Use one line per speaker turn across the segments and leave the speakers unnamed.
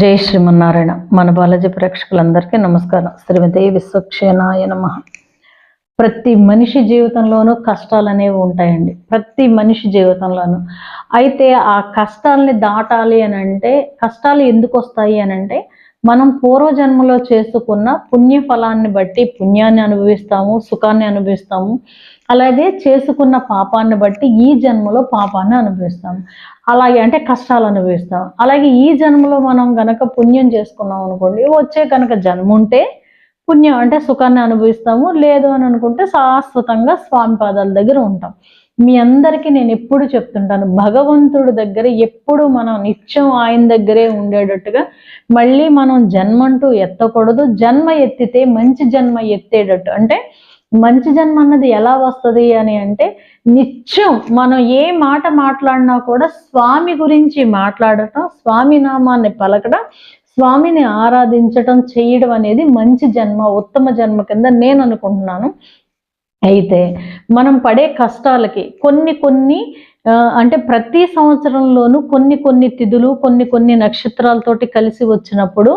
జై శ్రీమన్నారాయణ. మన బాలాజీ ప్రేక్షకులందరికీ నమస్కారం. శ్రీమతి విశ్వక్షేనాయ నమ. ప్రతి మనిషి జీవితంలోనూ కష్టాలు అనేవి ఉంటాయండి. ప్రతి మనిషి జీవితంలోనూ. అయితే ఆ కష్టాలని దాటాలి అని అంటే కష్టాలు ఎందుకు వస్తాయి అని అంటే మనం పూర్వజన్మలో చేసుకున్న పుణ్య ఫలాన్ని బట్టి పుణ్యాన్ని అనుభవిస్తాము సుఖాన్ని అనుభవిస్తాము. అలాగే చేసుకున్న పాపాన్ని బట్టి ఈ జన్మలో పాపాన్ని అనుభవిస్తాము. అలాగే అంటే కష్టాలు అనుభవిస్తాం అలాగే ఈ జన్మలో మనం గనక పుణ్యం చేసుకున్నాం అనుకోండి వచ్చే కనుక జన్మ ఉంటే పుణ్యం అంటే సుఖాన్ని అనుభవిస్తాము. లేదు అని అనుకుంటే శాశ్వతంగా స్వామి పాదాల దగ్గర ఉంటాం. మీ అందరికీ నేను ఎప్పుడు చెప్తుంటాను భగవంతుడి దగ్గర ఎప్పుడు మనం నిత్యం ఆయన దగ్గరే ఉండేటట్టుగా మళ్ళీ మనం జన్మంటూ ఎత్తకూడదు జన్మ ఎత్తితే మంచి జన్మ ఎత్తేటట్టు. అంటే మంచి జన్మ అన్నది ఎలా వస్తుంది అని అంటే నిత్యం మనం ఏ మాట మాట్లాడినా కూడా స్వామి గురించి మాట్లాడటం స్వామి నామాన్ని పలకడం స్వామిని ఆరాధించటం చేయడం అనేది మంచి జన్మ ఉత్తమ జన్మ కింద నేను అనుకుంటున్నాను. అయితే మనం పడే కష్టాలకి కొన్ని కొన్ని అంటే ప్రతి సంవత్సరంలోనూ కొన్ని కొన్ని తిథులు కొన్ని కొన్ని నక్షత్రాలతోటి కలిసి వచ్చినప్పుడు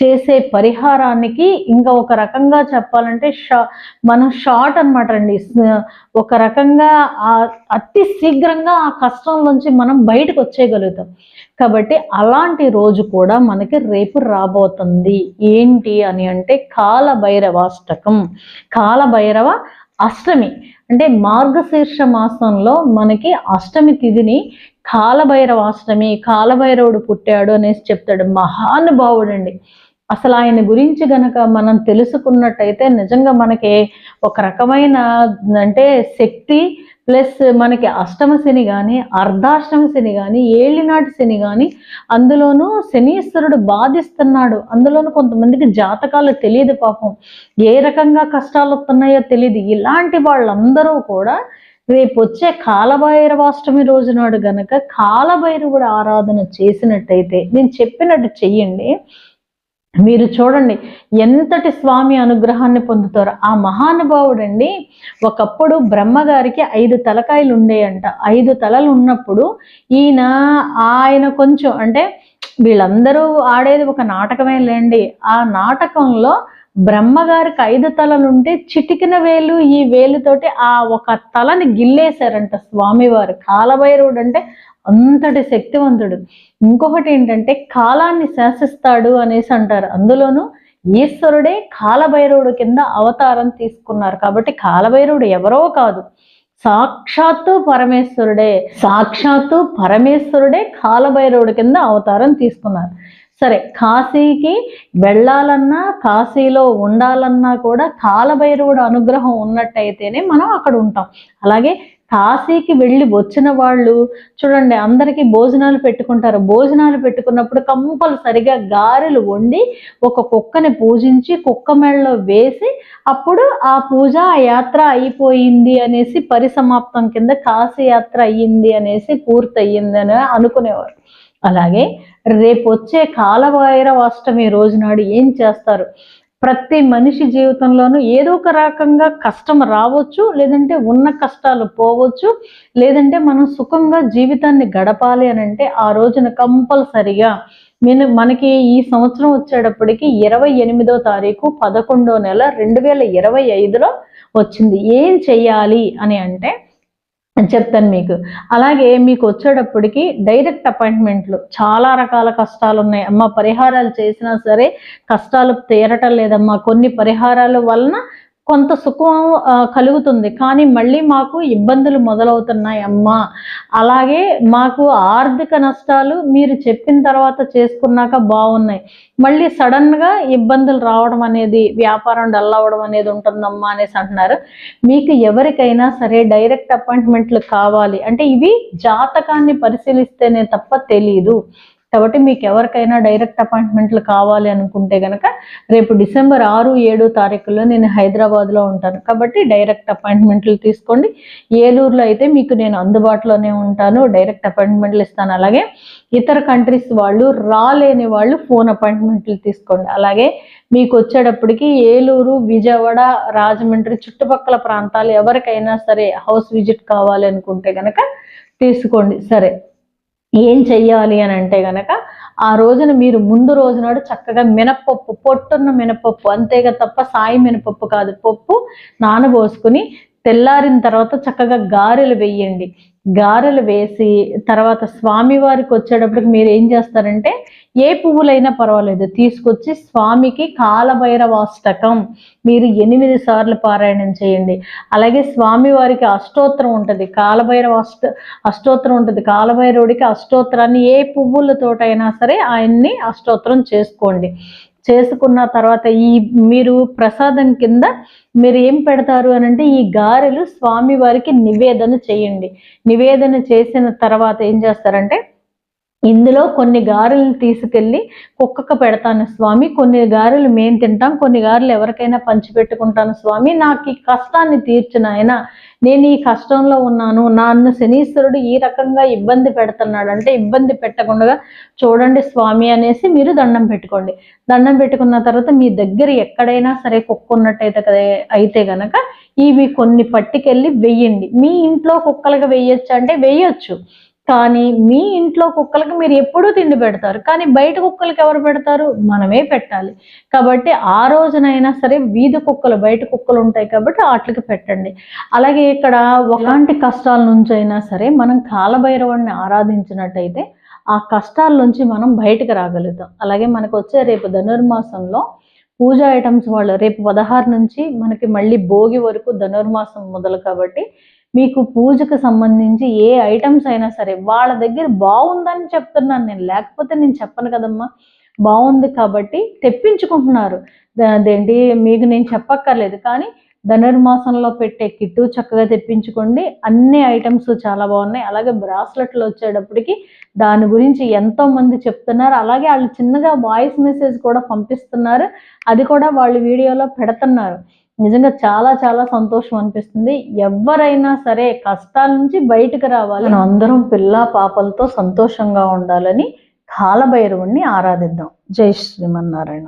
చేసే పరిహారానికి ఇంకా ఒక రకంగా చెప్పాలంటే షా మనం షార్ట్ అనమాట అండి. ఒక రకంగా అతి శీఘ్రంగా ఆ కష్టంలోంచి మనం బయటకు వచ్చేయగలుగుతాం. కాబట్టి అలాంటి రోజు కూడా మనకి రేపు రాబోతుంది. ఏంటి అని అంటే కాలభైరవాష్టకం. కాలభైరవ అష్టమి. అంటే మార్గశీర్ష మాసంలో మనకి అష్టమి తిథిని కాలభైరవ అష్టమి కాలభైరవుడు పుట్టాడు అనేసి చెప్తాడు. మహానుభావుడు అండి అసలు ఆయన గురించి గనక మనం తెలుసుకున్నట్టయితే నిజంగా మనకి ఒక రకమైన అంటే శక్తి ప్లస్ మనకి అష్టమ శని కానీ అర్ధాష్టమ శని కానీ ఏళ్ళినాటి శని కానీ అందులోనూ శనీశ్వరుడు బాధిస్తున్నాడు. అందులోనూ కొంతమందికి జాతకాలు తెలియదు పాపం. ఏ రకంగా కష్టాలు వస్తున్నాయో తెలియదు. ఇలాంటి వాళ్ళందరూ కూడా రేపు వచ్చే కాలభైరవాష్టమి రోజు నాడు గనక కాలభైరవుడు ఆరాధన చేసినట్టయితే నేను చెప్పినట్టు చెయ్యండి. మీరు చూడండి ఎంతటి స్వామి అనుగ్రహాన్ని పొందుతారు. ఆ మహానుభావుడండి ఒకప్పుడు బ్రహ్మగారికి ఐదు తలకాయలు ఉండేయంట. ఐదు తలలు ఉన్నప్పుడు ఈయన ఆయన కొంచెం అంటే వీళ్ళందరూ ఆడేది ఒక నాటకమే లేండి. ఆ నాటకంలో బ్రహ్మగారికి ఐదు తలలుంటే చిటికిన వేలు ఈ వేలుతోటి ఆ ఒక తలని గిల్లేశారంట స్వామివారు. కాలభైరవుడు అంటే అంతటి శక్తివంతుడు. ఇంకొకటి ఏంటంటే కాలాన్ని శాసిస్తాడు అనేసి అంటారు. అందులోనూ ఈశ్వరుడే కాలభైరవుడు కింద అవతారం తీసుకున్నారు. కాబట్టి కాలభైరవుడు ఎవరో కాదు. సాక్షాత్తు పరమేశ్వరుడే సాక్షాత్తు పరమేశ్వరుడే కాలభైరవుడి కింద అవతారం తీసుకున్నారు. సరే కాశీకి వెళ్ళాలన్నా కాశీలో ఉండాలన్నా కూడా కాలభైరవుడు అనుగ్రహం ఉన్నట్టయితేనే మనం అక్కడ ఉంటాం. అలాగే కాశీకి వెళ్ళి వచ్చిన వాళ్ళు చూడండి అందరికీ భోజనాలు పెట్టుకుంటారు. భోజనాలు పెట్టుకున్నప్పుడు కంపల్సరిగా గారెలు వండి ఒక కుక్కని పూజించి కుక్క మెడలో వేసి అప్పుడు ఆ పూజ ఆ యాత్ర అయిపోయింది అనేసి పరిసమాప్తం కింద కాశీ యాత్ర అయ్యింది అనేసి పూర్తి అని అనుకునేవారు. అలాగే రేపు వచ్చే కాలభైరవాష్టమి రోజు నాడు ఏం చేస్తారు? ప్రతి మనిషి జీవితంలోనూ ఏదో ఒక రకంగా కష్టం రావచ్చు లేదంటే ఉన్న కష్టాలు పోవచ్చు లేదంటే మనం సుఖంగా జీవితాన్ని గడపాలి అని అంటే ఆ రోజున కంపల్సరిగా. నేను మనకి ఈ సంవత్సరం వచ్చేటప్పటికి ఇరవై ఎనిమిదో తారీఖు పదకొండో నెల రెండు వేల ఇరవై ఐదులో వచ్చింది. ఏం చెయ్యాలి అని అంటే చెప్తాను మీకు. అలాగే మీకు వచ్చేటప్పటికి డైరెక్ట్ అపాయింట్మెంట్లు. చాలా రకాల కష్టాలు ఉన్నాయి. అమ్మ పరిహారాలు చేసినా సరే కష్టాలు తీరటం లేదమ్మా. కొన్ని పరిహారాల వలన కొంత సుఖం కలుగుతుంది. కానీ మళ్ళీ మాకు ఇబ్బందులు మొదలవుతున్నాయి అమ్మా. అలాగే మాకు ఆర్థిక నష్టాలు మీరు చెప్పిన తర్వాత చేసుకున్నాక బాగున్నాయి. మళ్ళీ సడన్గా ఇబ్బందులు రావడం అనేది వ్యాపారం డల్ అవ్వడం అనేది ఉంటుందమ్మా అనేసి అంటున్నారు. మీకు ఎవరికైనా సరే డైరెక్ట్ అపాయింట్మెంట్లు కావాలి. అంటే ఇవి జాతకాన్ని పరిశీలిస్తేనే తప్ప తెలియదు కాబట్టి మీకు ఎవరికైనా డైరెక్ట్ అపాయింట్మెంట్లు కావాలి అనుకుంటే కనుక రేపు డిసెంబర్ ఆరు ఏడు తారీఖుల్లో నేను హైదరాబాద్లో ఉంటాను. కాబట్టి డైరెక్ట్ అపాయింట్మెంట్లు తీసుకోండి. ఏలూరులో అయితే మీకు నేను అందుబాటులోనే ఉంటాను. డైరెక్ట్ అపాయింట్మెంట్లు ఇస్తాను. అలాగే ఇతర కంట్రీస్ వాళ్ళు రాలేని వాళ్ళు ఫోన్ అపాయింట్మెంట్లు తీసుకోండి. అలాగే మీకు వచ్చేటప్పటికి ఏలూరు విజయవాడ రాజమండ్రి చుట్టుపక్కల ప్రాంతాలు ఎవరికైనా సరే హౌస్ విజిట్ కావాలి అనుకుంటే కనుక తీసుకోండి. సరే. ఏం చెయ్యాలి అని అంటే గనక ఆ రోజున మీరు ముందు రోజు నాడు చక్కగా మినపప్పు పొట్టున్న మినపప్పు అంతేగా తప్ప సాయి మినపప్పు కాదు పప్పు నానబోసుకుని తెల్లారిన తర్వాత చక్కగా గారెలు వేయండి. గారెలు వేసి తర్వాత స్వామివారికి వచ్చేటప్పటికి మీరు ఏం చేస్తారంటే ఏ పువ్వులైనా పర్వాలేదు తీసుకొచ్చి స్వామికి కాలభైరవాష్టకం మీరు ఎనిమిది సార్లు పారాయణం చేయండి. అలాగే స్వామివారికి అష్టోత్తరం ఉంటుంది కాలభైరవ అష్ట అష్టోత్తరం ఉంటుంది కాలభైరవుడికి అష్టోత్తరాన్ని ఏ పువ్వులతోటైనా సరే ఆయన్ని అష్టోత్తరం చేసుకోండి. చేసుకున్న తర్వాత ఈ మీరు ప్రసాదం కింద మీరు ఏం పెడతారు అని అంటే ఈ గారెలు స్వామి వారికి నివేదన చేయండి. నివేదన చేసిన తర్వాత ఏం చేస్తారంటే ఇందులో కొన్ని గారెలు తీసుకెళ్ళి కుక్కకు పెడతాను స్వామి. కొన్ని గారెలు మేము తింటాం కొన్ని గారెలు ఎవరికైనా పంచిపెట్టుకుంటాను స్వామి. నాకు ఈ కష్టాన్ని తీర్చిన ఆయన నేను ఈ కష్టంలో ఉన్నాను. నన్ను శనీశ్వరుడు ఈ రకంగా ఇబ్బంది పెడుతున్నాడు అంటే ఇబ్బంది పెట్టకుండా చూడండి స్వామి అనేసి మీరు దండం పెట్టుకోండి. దండం పెట్టుకున్న తర్వాత మీ దగ్గర ఎక్కడైనా సరే కుక్క ఉన్నట్టయితే కదా అయితే గనక ఇవి కొన్ని పట్టుకెళ్ళి వెయ్యండి మీ ఇంట్లో కుక్కలకు వెయ్యొచ్చు అంటే వెయ్యొచ్చు కానీ మీ ఇంట్లో కుక్కలకి మీరు ఎప్పుడూ తిండి పెడతారు. కానీ బయట కుక్కలకి ఎవరు పెడతారు? మనమే పెట్టాలి. కాబట్టి ఆ రోజునైనా సరే వీధి కుక్కలు బయట కుక్కలు ఉంటాయి కాబట్టి వాటికి పెట్టండి. అలాగే ఇక్కడ ఒకలాంటి కష్టాల నుంచి అయినా సరే మనం కాలభైరవాడిని ఆరాధించినట్టయితే ఆ కష్టాల నుంచి మనం బయటకు రాగలుగుతాం. అలాగే మనకు వచ్చే రేపు ధనుర్మాసంలో పూజ ఐటమ్స్ వాళ్ళు రేపు పదహారు నుంచి మనకి మళ్ళీ భోగి వరకు ధనుర్మాసం మొదలు కాబట్టి మీకు పూజకు సంబంధించి ఏ ఐటమ్స్ అయినా సరే వాళ్ళ దగ్గర బాగుందని చెప్తున్నాను నేను. లేకపోతే నేను చెప్పను కదమ్మా. బాగుంది కాబట్టి తెప్పించుకుంటున్నారు. అదేంటి? మీకు నేను చెప్పక్కర్లేదు. కానీ ధనుర్మాసంలో పెట్టే కిట్టు చక్కగా తెప్పించుకోండి. అన్ని ఐటమ్స్ చాలా బాగున్నాయి. అలాగే బ్రాస్లెట్లు వచ్చేటప్పటికి దాని గురించి ఎంతో మంది చెప్తున్నారు. అలాగే వాళ్ళు చిన్నగా వాయిస్ మెసేజ్ కూడా పంపిస్తున్నారు. అది కూడా వాళ్ళు వీడియోలో పెడుతున్నారు. నిజంగా చాలా చాలా సంతోషం అనిపిస్తుంది. ఎవరైనా సరే కష్టాల నుంచి బయటకు రావాలి. మనం అందరం పిల్ల పాపలతో సంతోషంగా ఉండాలని కాలభైరవుణ్ణి ఆరాధిద్దాం. జై శ్రీమన్నారాయణ.